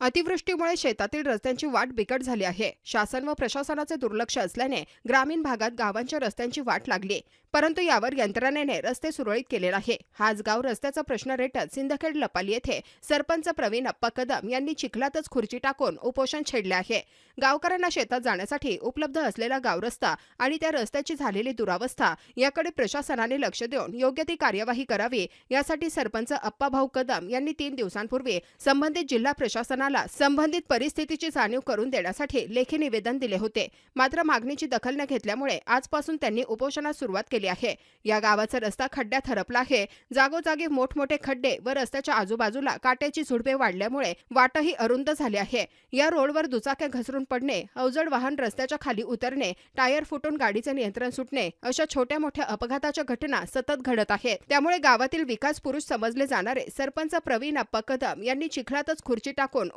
अतिवृष्टीमुळे शेतातील रस्त्यांची वाट बिकट झाली आहे. शासन व प्रशासनाचे दुर्लक्ष असल्याने ग्रामीण भागात गावांच्या रस्त्यांची वाट लागली. परंतु यावर यंत्रणेने रस्ते सुरळीत केले आहे हाच गाव रस्त्याचा प्रश्न रेटत सिंदखेड लपाली येथे सरपंच प्रवीण अप्पा कदम यांनी चिखलातच खुर्ची टाकून उपोषण छेडले आहे. गावकऱ्यांना शेतात जाण्यासाठी उपलब्ध असलेला गाव रस्ता आणि त्या रस्त्याची झालेली दुरावस्था याकडे प्रशासनाने लक्ष देऊन योग्य ती कार्यवाही करावी यासाठी सरपंच अप्पाभाऊ कदम यांनी तीन दिवसांपूर्वी संबंधित जिल्हा प्रशासनाला संबंधित परिस्थितीची जाणीव करून देण्यासाठी लेखी निवेदन दिले होते. मात्र मागणीची दखल न घेतल्यामुळे आजपासून त्यांनी उपोषणास सुरुवात केली आहे. या गावाचा रस्ता खड्ड्यात हरपला आहे. जागोजागी मोठमोठे खड्डे व रस्त्याच्या आजूबाजूला काट्याची झुडपे वाढल्यामुळे वाटही अरुंद झाली आहे. या रोडवर दुचाक्या घसरून पडणे अवजड वाहन रस्त्याच्या खाली उतरणे टायर फुटून गाडीचे नियंत्रण सुटणे अशा छोट्या मोठ्या अपघाताच्या घटना सतत घडत आहेत. त्यामुळे गावातील विकास पुरुष समजले जाणारे सरपंच प्रवीण अप्पा कदम यांनी चिखलातच खुर्ची टाकून